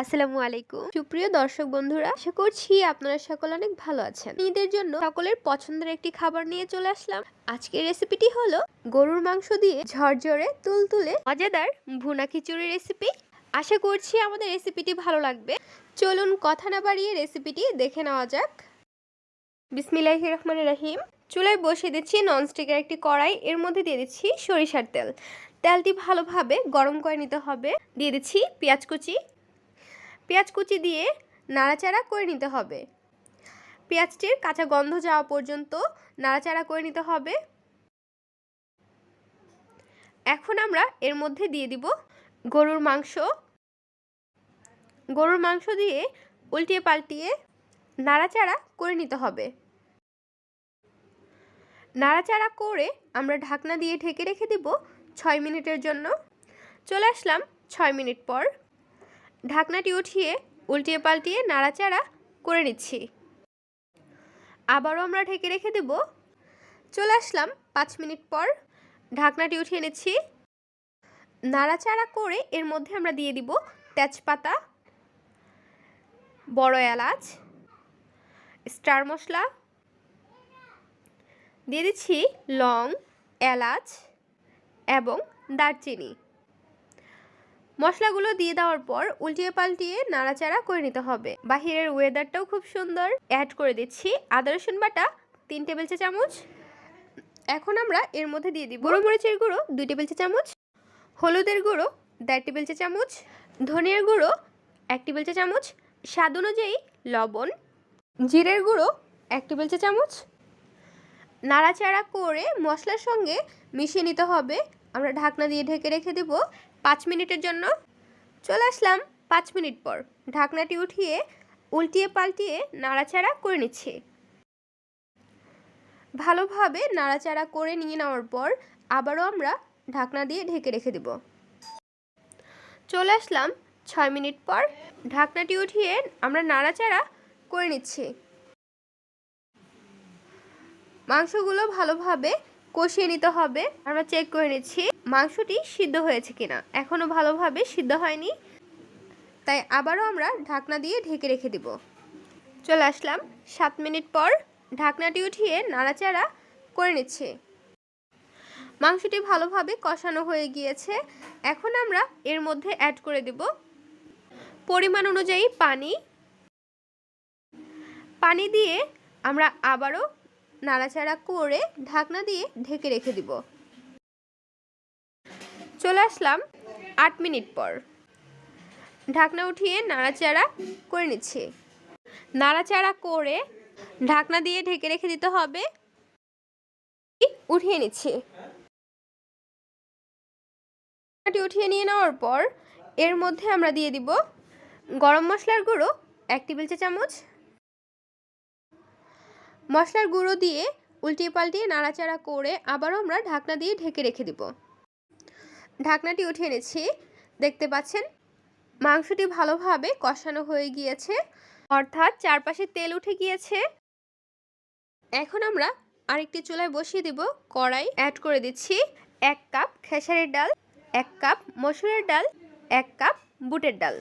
আসসালামু আলাইকুম। সুপ্রিয় দর্শক বন্ধুরা, আশা করছি আপনারা সকল অনেক ভালো আছেন। ঈদের জন্য সকলের পছন্দের একটি খাবার নিয়ে চলে আসলাম। আজকের রেসিপিটি হলো গরুর মাংস দিয়ে ঝরঝরে, তুলতুলে, মজাদার ভুনা খিচুড়ি রেসিপি। আশা করছি আমাদের রেসিপিটি ভালো লাগবে। চলুন কথা না বাড়িয়ে রেসিপিটি দেখে নেওয়া যাক। বিসমিল্লাহি রহমান রহিম। চুলায় বসিয়ে দিচ্ছি ননস্টিকের একটি কড়াই। এর মধ্যে দিয়ে দিচ্ছি সরিষার তেল। তেলটি ভালোভাবে গরম করে নিতে হবে। দিয়ে দিচ্ছি পেঁয়াজ কুচি পেঁয়াজ কুচি দিয়ে নাড়াচাড়া করে নিতে হবে। পেঁয়াজটির কাঁচা গন্ধ যাওয়া পর্যন্ত নাড়াচাড়া করে নিতে হবে। এখন আমরা এর মধ্যে দিয়ে দিব গরুর মাংস। গরুর মাংস দিয়ে উল্টিয়ে পাল্টিয়ে নাড়াচাড়া করে নিতে হবে। নাড়াচাড়া করে আমরা ঢাকনা দিয়ে ঢেকে রেখে দিব ছয় মিনিটের জন্য। চলে আসলাম ছয় মিনিট পর। ঢাকনাটি উঠিয়ে উল্টিয়ে পাল্টিয়ে নাড়াচাড়া করে নিচ্ছি। আবারও আমরা ঢেকে রেখে দেব। চলে আসলাম পাঁচ মিনিট পর। ঢাকনাটি উঠিয়ে নিচ্ছি। নাড়াচাড়া করে এর মধ্যে আমরা দিয়ে দিব তেজপাতা, বড় এলাচ, স্টার মশলা, দিয়ে দিচ্ছি লং, এলাচ এবং দারচিনি। মশলাগুলো দিয়ে দেওয়ার পর উল্টিয়ে পাল্টিয়ে নাড়াচাড়া করে নিতে হবে। বাহিরের ওয়েদারটাও খুব সুন্দর। অ্যাড করে দিচ্ছি আদা, রসুন বাটা, তিন টেবিল চা চামচ। এখন আমরা এর মধ্যে দিয়ে দিব মরিচের গুঁড়ো, দুই টেবিল চা চামচ। হলুদের গুঁড়ো, দেড় টেবিল চা চামচ। ধনিয়ার গুঁড়ো, এক টেবিল চা চামচ। স্বাদ অনুযায়ী লবণ। জিরের গুঁড়ো, এক টেবিল চা চামচ। নাড়াচাড়া করে মশলার সঙ্গে মিশিয়ে নিতে হবে। আমরা ঢাকনা দিয়ে ঢেকে রেখে দেব। পাঁচ মিনিটের জন্য। চলে আসলাম পাঁচ মিনিট পর। ঢাকনাটি উঠিয়ে উল্টিয়ে পাল্টিয়ে নাড়াচাড়া করে নিচ্ছি। ভালোভাবে নাড়াচাড়া করে নিয়ে নেওয়ার পর আবারও আমরা ঢাকনা দিয়ে ঢেকে রেখে দেব। চলে আসলাম ছয় মিনিট পর। ঢাকনাটি উঠিয়ে আমরা নাড়াচাড়া করে নিচ্ছি। মাংসগুলো ভালোভাবে কষিয়ে নিতে হবে। আমরা চেক করে নিচ্ছি, মাংসটি সিদ্ধ হয়েছে কিনা। এখনও ভালোভাবে সিদ্ধ হয়নি। তাই আবারও আমরা ঢাকনা দিয়ে ঢেকে রেখে দিব। চলে আসলাম, সাত মিনিট পর ঢাকনাটি উঠিয়ে নাড়াচাড়া করে নিচ্ছি। মাংসটি ভালোভাবে কষানো হয়ে গিয়েছে। এখন আমরা এর মধ্যে অ্যাড করে দেব পরিমাণ অনুযায়ী পানি। পানি দিয়ে আমরা আবারও নাড়াচাড়া করে ঢাকনা দিয়ে ঢেকে রেখে দিব। চলে আসলাম আট মিনিট পর। ঢাকনা উঠিয়ে নাড়াচাড়া করে নিচ্ছি। নাড়াচাড়া করে ঢাকনা দিয়ে ঢেকে রেখে দিতে হবে। উঠিয়ে নিচ্ছি। উঠিয়ে নিয়ে নেওয়ার পর এর মধ্যে আমরা দিয়ে দিব গরম মশলার গুঁড়ো, এক টেবিল চা চামচ মশলার গুঁড়ো দিয়ে উল্টিয়ে পাল্টিয়ে নাড়াচাড়া করে আবারও আমরা ঢাকনা দিয়ে ঢেকে রেখে দিব। ঢাকনাটি উঠিয়ে এনেছি। দেখতে পাচ্ছেন, মাংসটি ভালোভাবে কষানো হয়ে গিয়েছে। অর্থাৎ চারপাশে তেল উঠে গিয়েছে। এখন আমরা আরেকটি চুলায় বসিয়ে দেব। কড়াই অ্যাড করে দিচ্ছি এক কাপ খেসারির ডাল, এক কাপ মসুরের ডাল, এক কাপ বুটের ডাল।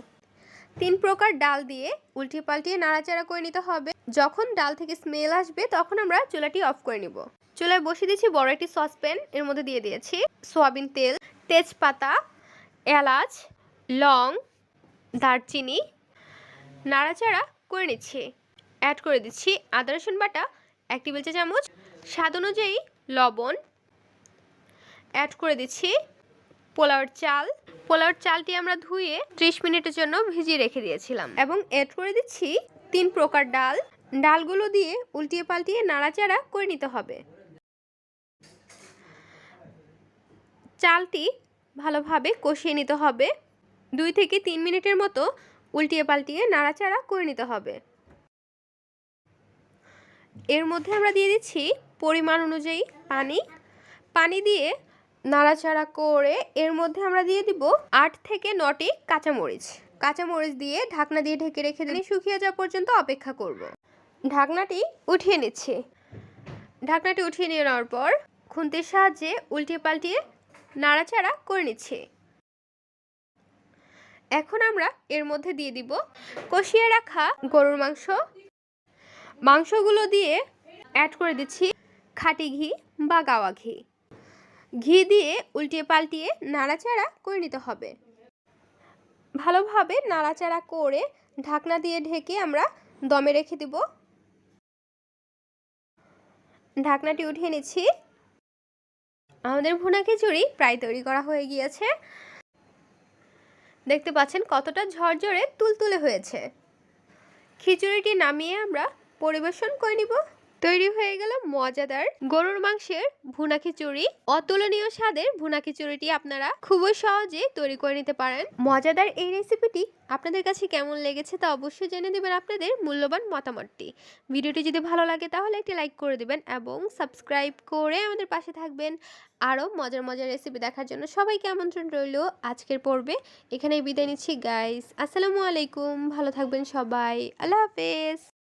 তিন প্রকার ডাল দিয়ে উল্টে পাল্টিয়ে নাড়াচাড়া করে নিতে হবে। যখন ডাল থেকে স্মেল আসবে, তখন আমরা চুলাটি অফ করে নিব। চুলায় বসিয়ে দিয়েছি বড় একটি সসপ্যান এর মধ্যে দিয়ে দিয়েছি সোয়াবিন তেল, তেজপাতা, এলাচ, লং, দারচিনি, নাড়াচাড়া করে নিচ্ছি। অ্যাড করে দিচ্ছি আদা, রসুন বাটা, এক টেবিল চা চামচ। স্বাদ অনুযায়ী লবণ। অ্যাড করে দিচ্ছি পোলাওর চাল। পোলাওর চালটি আমরা ধুয়ে ত্রিশ মিনিটের জন্য ভিজিয়ে রেখে দিয়েছিলাম। এবং অ্যাড করে দিচ্ছি তিন প্রকার ডাল। ডালগুলো দিয়ে উল্টিয়ে পাল্টিয়ে নাড়াচাড়া করে নিতে হবে। চালটি ভালোভাবে কষিয়ে নিতে হবে। দুই থেকে তিন মিনিটের মতো উল্টিয়ে পাল্টিয়ে নাড়াচাড়া করে নিতে হবে। এর মধ্যে আমরা দিয়ে দিচ্ছি পরিমাণ অনুযায়ী পানি। পানি দিয়ে নাড়াচাড়া করে এর মধ্যে আমরা দিয়ে দিব আট থেকে নটি কাঁচামরিচ। কাঁচামরিচ দিয়ে ঢাকনা দিয়ে ঢেকে রেখে দিন শুকিয়ে যাওয়া পর্যন্ত অপেক্ষা করব। ঢাকনাটি উঠিয়ে নিচ্ছি। ঢাকনাটি উঠিয়ে নিয়ে নেওয়ার পর খুন্তির সাহায্যে উল্টিয়ে পাল্টিয়ে নাড়াচাড়া করে নিচ্ছি। এখন আমরা এর মধ্যে দিয়ে দিব কষিয়ে রাখা গরুর মাংস। মাংসগুলো দিয়ে অ্যাড করে দিচ্ছি খাটি ঘি বা গাওয়া ঘি। ঘি দিয়ে উল্টিয়ে পাল্টিয়ে নাড়াচাড়া করে নিতে হবে। ভালোভাবে নাড়াচাড়া করে ঢাকনা দিয়ে ঢেকে আমরা দমে রেখে দিব। ঢাকনাটি উঠিয়ে নিচ্ছি। আমাদের ভুনা খিচুড়ি প্রায় তৈরি করা হয়ে গিয়েছে। দেখতে পাচ্ছেন কতটা ঝরঝরে তুলতুলে হয়েছে। খিচুড়িটি নামিয়ে আমরা পরিবেশন করে নিব। তৈরি হয়ে গেল মজাদার গরুর মাংসের ভুনা খিচুড়ি। অতুলনীয় স্বাদের ভুনা খিচুড়িটি আপনারা খুবই সহজে তৈরি করে নিতে পারেন। মজাদার এই রেসিপিটি আপনাদের কাছে কেমন লেগেছে তা অবশ্যই জেনে দেবেন আপনাদের মূল্যবান মতামতটি। ভিডিওটি যদি ভালো লাগে তাহলে একটি লাইক করে দেবেন এবং সাবস্ক্রাইব করে আমাদের পাশে থাকবেন। আরও মজার মজার রেসিপি দেখার জন্য সবাইকে আমন্ত্রণ রইল আজকের পর্বে। এখানেই বিদায় নিচ্ছি গাইস আসসালামু আলাইকুম। ভালো থাকবেন সবাই। আল্লাহ হাফেজ।